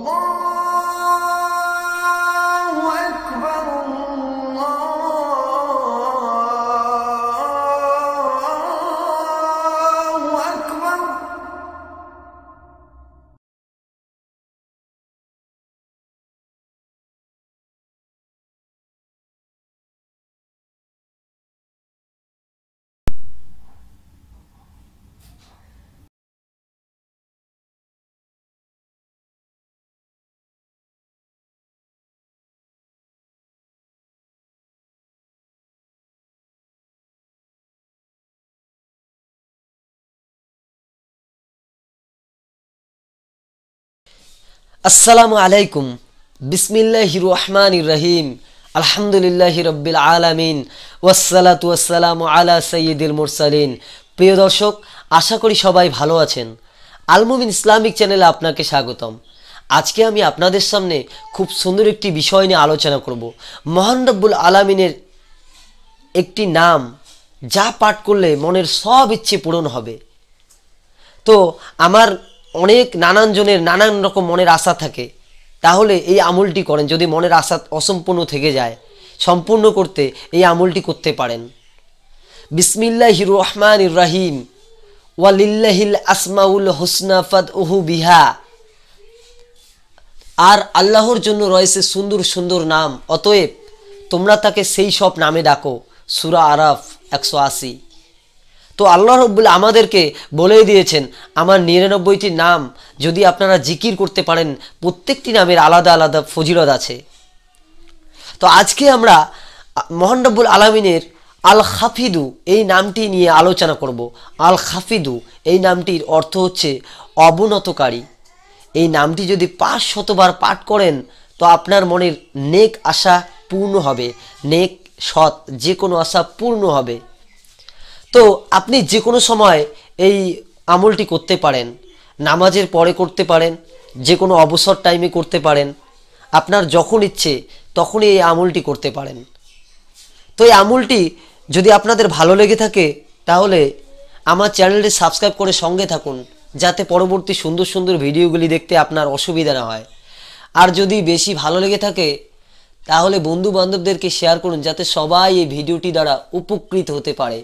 Allah আসসালামু আলাইকুম। বিসমিল্লাহ রহমান রহিম। আলহামদুলিল্লাহ রব্বিল আলামিন। ওয়াসালাতু ওয়াসালামু আলা সৈয়দুল মুরসালিন। প্রিয় দর্শক, আশা করি সবাই ভালো আছেন। আলমুমিন ইসলামিক চ্যানেলে আপনাকে স্বাগতম। আজকে আমি আপনাদের সামনে খুব সুন্দর একটি বিষয় নিয়ে আলোচনা করব। মহান রব্বুল আলামিনের একটি নাম, যা পাঠ করলে মনের সব ইচ্ছে পূরণ হবে। তো, আমার অনেক নানান জনের নানান রকম মনের আশা থাকে, তাহলে এই আমলটি করেন। যদি মনের আশা অসম্পূর্ণ থেকে যায়, সম্পূর্ণ করতে এই আমলটি করতে পারেন। বিসমিল্লাহ রহমান রাহিম। ওয়ালিল্লাহিল আসমাউল হোসনা ফাদ ওহু বিহা। আর আল্লাহর জন্য রয়েছে সুন্দর সুন্দর নাম। অতএব তোমরা তাকে সেই সব নামে ডাকো। সুরা আরাফ একশো আশি। তো আল্লাহ রব্বুল আমাদেরকে বলেই দিয়েছেন, আমার নিরানব্বইটি নাম যদি আপনারা জিকির করতে পারেন, প্রত্যেকটি নামের আলাদা আলাদা ফজিলত আছে। তো আজকে আমরা মহান রব্বুল আলমিনের আল খাফিদু এই নামটি নিয়ে আলোচনা করব। আল খাফিদু এই নামটির অর্থ হচ্ছে অবনতকারী। এই নামটি যদি পাঁচ শতবার পাঠ করেন, তো আপনার মনের নেক আশা পূর্ণ হবে, নেক সৎ যে কোনো আশা পূর্ণ হবে। তো আপনি যে কোনো সময় এই আমলটি করতে পারেন, নামাজের পরে করতে পারেন, যে কোনো অবসর টাইমে করতে পারেন, আপনার যখন ইচ্ছে তখনই এই আমলটি করতে পারেন। তো এই আমলটি যদি আপনাদের ভালো লেগে থাকে, তাহলে আমার চ্যানেলটি সাবস্ক্রাইব করে সঙ্গে থাকুন, যাতে পরবর্তী সুন্দর সুন্দর ভিডিওগুলি দেখতে আপনার অসুবিধা না হয়। আর যদি বেশি ভালো লেগে থাকে, তাহলে বন্ধু বান্ধবদেরকে শেয়ার করুন, যাতে সবাই এই ভিডিওটি দ্বারা উপকৃত হতে পারে।